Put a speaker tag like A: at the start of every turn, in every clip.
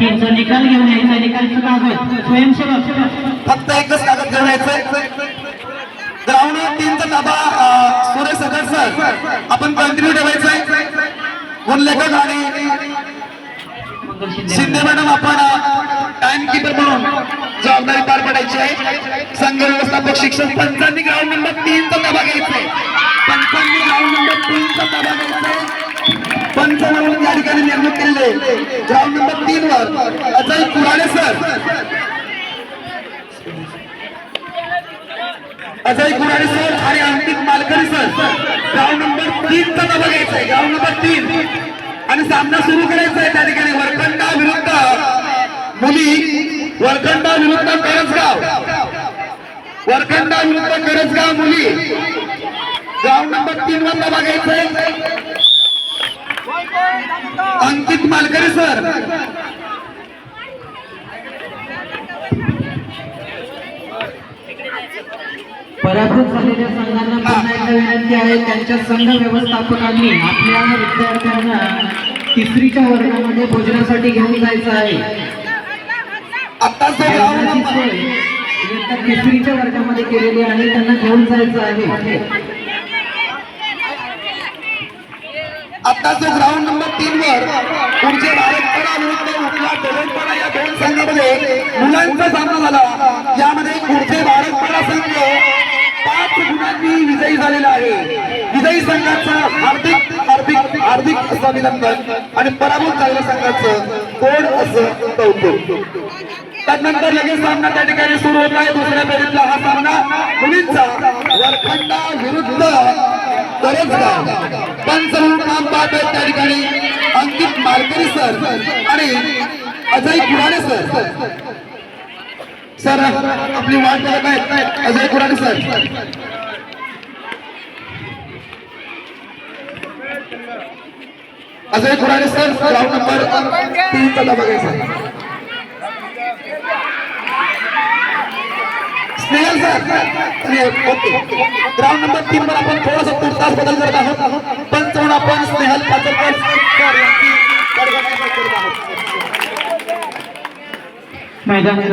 A: तीनचा निकाल घेऊन यायचा. निकालचं कागद स्वयंसेवक.
B: फक्त एकच कागद घेऊन यायचंय ग्राउंड तीनचा ताबा सुरेश सर. आपण कंटिन्यू ठेवायचंय. लेखक आणि
A: शिंदे
B: मॅडम आपण टाइम किपर म्हणून जबाबदारी पार पडायची आहे. संघ व्यवस्थापक शिक्षक पंचांनी ग्राउंड नंबर तीनचा ताबा घ्यायचाय. पंचांनी ग्राउंड नंबर तीनचा ताबा घ्यायचाय. पंच म्हणून या ठिकाणी नेमणूक केलेली आहे. ग्राउंड नंबर तीन वर अजय कुराडे सर. अजय कुराडे सर आणि Ankit Malkari sir. Ground number तीन चा ताबा घ्यायचा आहे. ग्राउंड नंबर तीन. आणि सामना सुरू करायचा आहे त्या ठिकाणी. वरखंडा विरुद्ध मुली. वरखंडा विरुद्ध करंजगाव वरखंडा विरुद्ध करंजगाव मुली. ग्राउंड नंबर तीन वर ताबा घ्यायचा आहे. अंकित मालकरी सर.
A: पराभूत झालेल्या संघांना पुन्हा एकदा विनंती आहे. त्यांच्या संघ व्यवस्थापकांनी आपल्या विद्यार्थ्यांना तिसरीच्या वर्गामध्ये भोजनासाठी घेऊन जायचं आहे. तिसरीच्या वर्गामध्ये केलेली आहे. त्यांना घेऊन जायचं आहे.
B: आता जो ग्राउंड नंबर तीन वर पुढचे भारतपडा विरुद्ध उपला दगडपडा या दोन संघामध्ये. मुलांचा सामना झाला. यामध्ये पुढचे भारतपडा संघ पाच गुणांनी विजयी झालेला आहे. विजयी संघाचं हार्दिक हार्दिक हार्दिक असं अभिनंदन. आणि पराभूत झालेल्या संघाचं कोण असं कौतुक? त्यानंतर लगेच सामना त्या ठिकाणी सुरू होत आहे. दुसऱ्या फेरीतला हा सामना मुलींचा. वरखंडा विरुद्ध करंजगाव पंच म्हणून काम आहेत त्या ठिकाणी. अंकित मालकरी सर आणि अजय कुराडे सर. सर आपली वाट बघत आहेत. Ajay Kurade sir. Ajay Kurade sir ground number तीनचा डबा बघायचा Snehal sir okay. Ground number तीन वर आपण थोडासा तुर्तास बदल करत आहोत. पंच म्हणून आपण स्नेहल पाचरकर सर यांची कडघटना करत आहोत.
A: मैदान
C: किती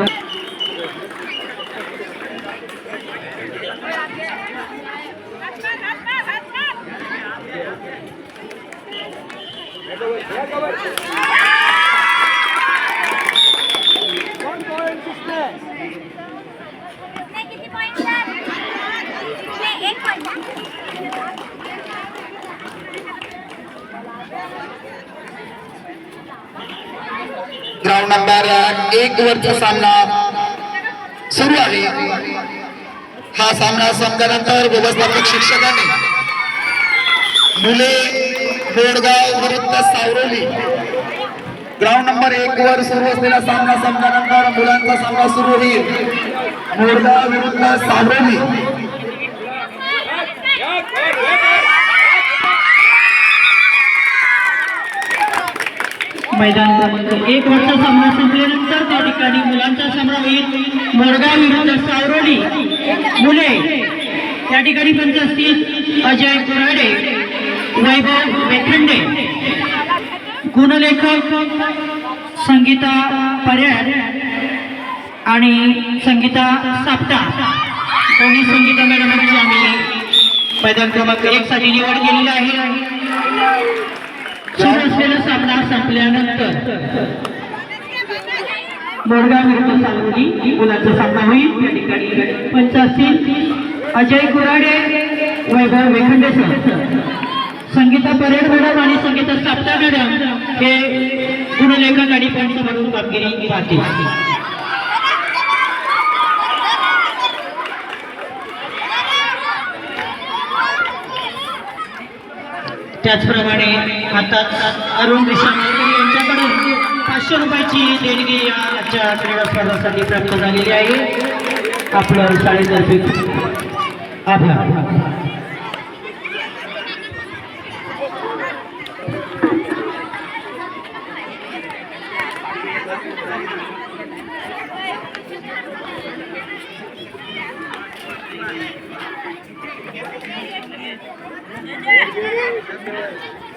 B: ग्राउंड नंबर एक वरचा सामना सुरू आहे. हा सामना संपल्यानंतर व्यवस्थापक शिक्षकांनी मुले बोडगाव विरुद्ध सावरोली. ग्राउंड नंबर एक वर सुरू असलेला सामना संपल्यानंतर मुलांचा सामना सुरू होईल. मोडगाव विरुद्ध सावरोली.
A: मैदान क्रमांक एक वरचा सामना संपल्यानंतर त्या ठिकाणी मुलांचा सामना होईल. मोरगाव विरुद्ध सावरोली मुले. त्या ठिकाणी पंच असतील अजय कुराडे वैभव वेखंडे. गुणलेखक संगीता पर्याड आणि संगीता सापटा. कोणी संगीता मॅडमांची आम्ही मैदान क्रमांक एक साठी निवड केलेली आहे. सुरू असलेला सामना संपल्यानंतर मोरगाव विरुद्ध सांगली मुलांचा सामना होईल. या ठिकाणी पंच असतील Ajay Kurade Vaibhav Vekhande sir Sangeeta parade madam आणि संगीता साप्ता मॅडम हे गुणलेखन आणि पंच म्हणून कामगिरी पाहतील. त्याचप्रमाणे अर्थात अरुण कृष्ण यांच्याकडून पाचशे रुपयाची देणगी या आजच्या क्रीडा स्पर्धासाठी प्राप्त झालेली आहे आपलं शाळेतर्फे आपला Thank you.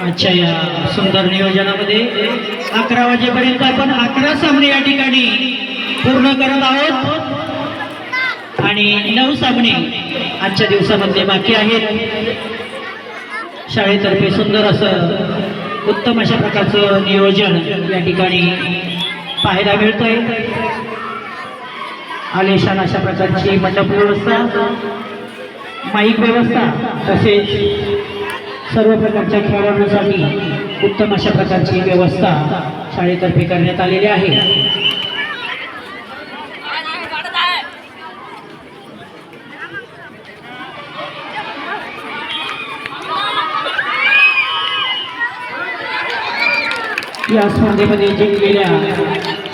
A: आजच्या या सुंदर नियोजनामध्ये अकरा वाजेपर्यंत आपण अकरा सामने या ठिकाणी पूर्ण करत आहोत. आणि नऊ सामने आजच्या दिवसामध्ये बाकी आहेत. शाळेतर्फे सुंदर असं उत्तम अशा प्रकारचं नियोजन या ठिकाणी पाहायला मिळतंय. आलेशान अशा प्रकारची मंडप व्यवस्था माईक व्यवस्था तसेच सर्व प्रकारच्या खेळाडूंसाठी उत्तम अशा प्रकारची व्यवस्था शाळेतर्फे करण्यात आलेली आहे. या स्पर्धेमध्ये जिंकलेल्या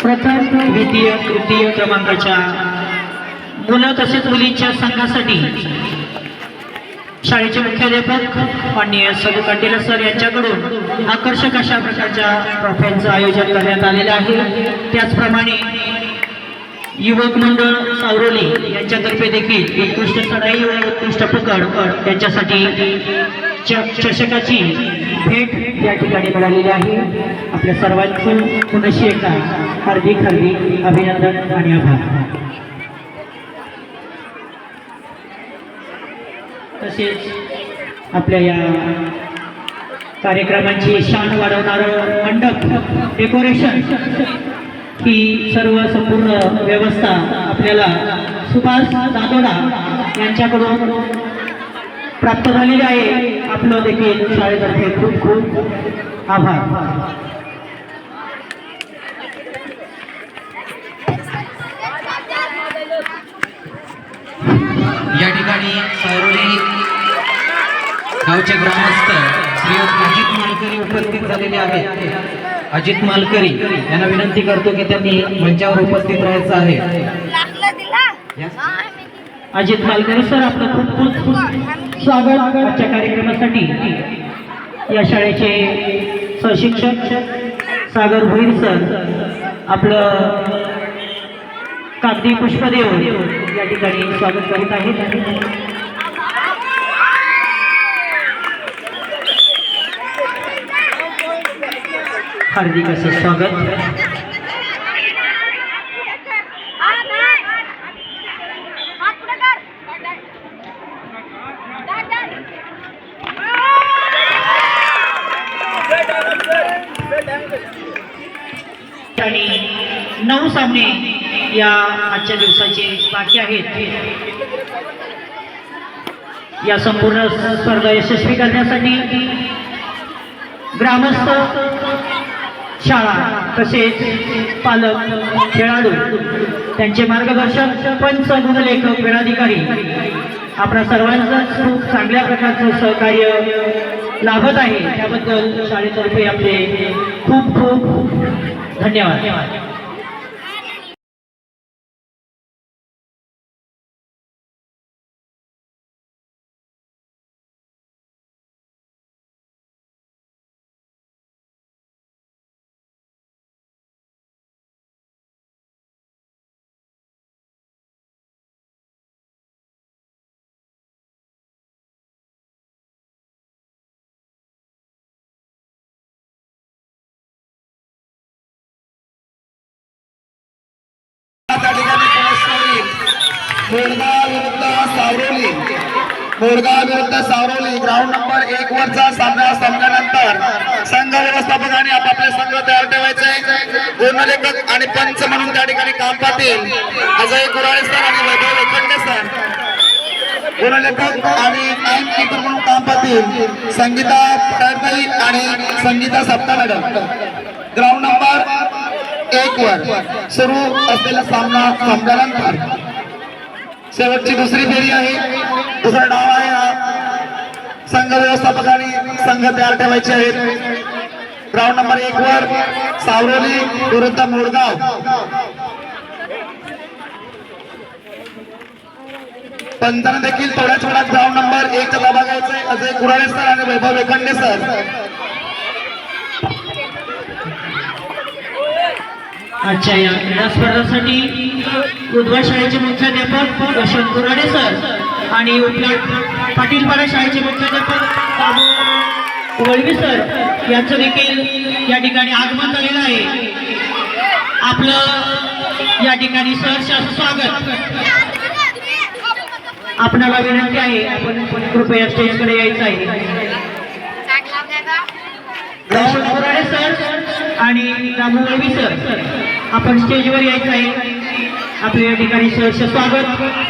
A: प्रथम द्वितीय तृतीय क्रमांकाच्या मुलं तसेच मुलींच्या संघासाठी शाळेचे मुख्याध्यापक माननीय सदू काटेला सर यांच्याकडून आकर्षक अशा प्रकारच्या ट्रॉफ्यांचं आयोजन करण्यात आलेलं आहे. त्याचप्रमाणे युवक मंडळ सावरोली यांच्यातर्फे देखील उत्कृष्ट चढाई व उत्कृष्ट पकड यांच्यासाठी च- चषकाची भेट या ठिकाणी मिळालेली आहे. आपल्या सर्वांचं पुनशी एकदा हार्दिक हार्दिक अभिनंदन आणि आभार. तसेच आपल्या या कार्यक्रमाची शान वाढवणारं मंडप डेकोरेशन ही सर्व संपूर्ण व्यवस्था आपल्याला सुभाष दादोडा यांच्याकडून प्राप्त झालेली आहे. आपलं देखील शाळेतर्फे खूप खूप आभार.
D: या ठिकाणी गावचे ग्रामस्थ श्री अजित मालकरी उपस्थित झालेले आहेत. अजित मालकरी यांना विनंती करतो की त्यांनी मंचावर उपस्थित राहायचं आहे.
A: अजित मालकरी सर आपलं खूप खूप खूप स्वागत आजच्या कार्यक्रमासाठी. या शाळेचे सहशिक्षक सागर भोईर सर आपलं कागदी पुष्पदेव या ठिकाणी स्वागत करीत आहेत. हार्दिक असं स्वागत. आणि नऊ सामने या आजच्या दिवसाचे बाकी आहेत. या संपूर्ण स्पर्धा यशस्वी करण्यासाठी ग्रामस्थ शाळा तसेच पालक खेळाडू त्यांचे मार्गदर्शक पंच गुणलेखक वेळाधिकारी आपल्या सर्वांचं खूप चांगल्या प्रकारचं सहकार्य लाभत आहे. त्याबद्दल शाळेतर्फे आपले खूप खूप धन्यवाद.
B: कोरगाव विरुद्ध सावरोली. विरुद्ध सावरोली. ग्राउंड नंबर एक वरचा सामना संपल्यानंतर संघ व्यवस्थापकाने आपापले संघ तयार ठेवायचे. गुणलेखक आणि पंच म्हणून त्या ठिकाणी काम पाहतील. अजय कुराळे सर आणि वैभव लोखंडे सर गुणलेखक आणि टाइम कीपर म्हणून काम पाहतील. संगीता पटारताई आणि संगीता सप्ता मॅडम ग्राउंड नंबर एक वर सुरू असलेला सामना संपल्यानंतर शेवटची दुसरी फेरी आहे. दुसरा डाव आहे हा. संघ व्यवस्थापकाने संघ तयार ठेवायचे आहेत. ग्राउंड नंबर एक वर सावरोली विरुद्ध मोडगाव पंचांना देखील थोड्याच वेळात ग्राउंड नंबर एक चा ताबा घ्यायचा अजय कुराळे सर आणि वैभव वेखंडे सर
A: अच्छा या क्रीडा स्पर्धासाठी उद्वा शाळेचे मुख्याध्यापक यशवंत कुराडे सर आणि उपलाट पाटीलपाडा शाळेचे मुख्याध्यापक वळवी सर यांचं देखील या ठिकाणी आगमन झालेलं आहे. आपलं या ठिकाणी सहर्ष स्वागत. आपणाला विनंती आहे आपण कृपया स्टेजकडे यायचं आहे.
B: ग्राउंड नंबर
A: सर आणि रामू वळवी सर आपण स्टेजवर यायचं आहे. आपलं या ठिकाणी सहर्ष स्वागत।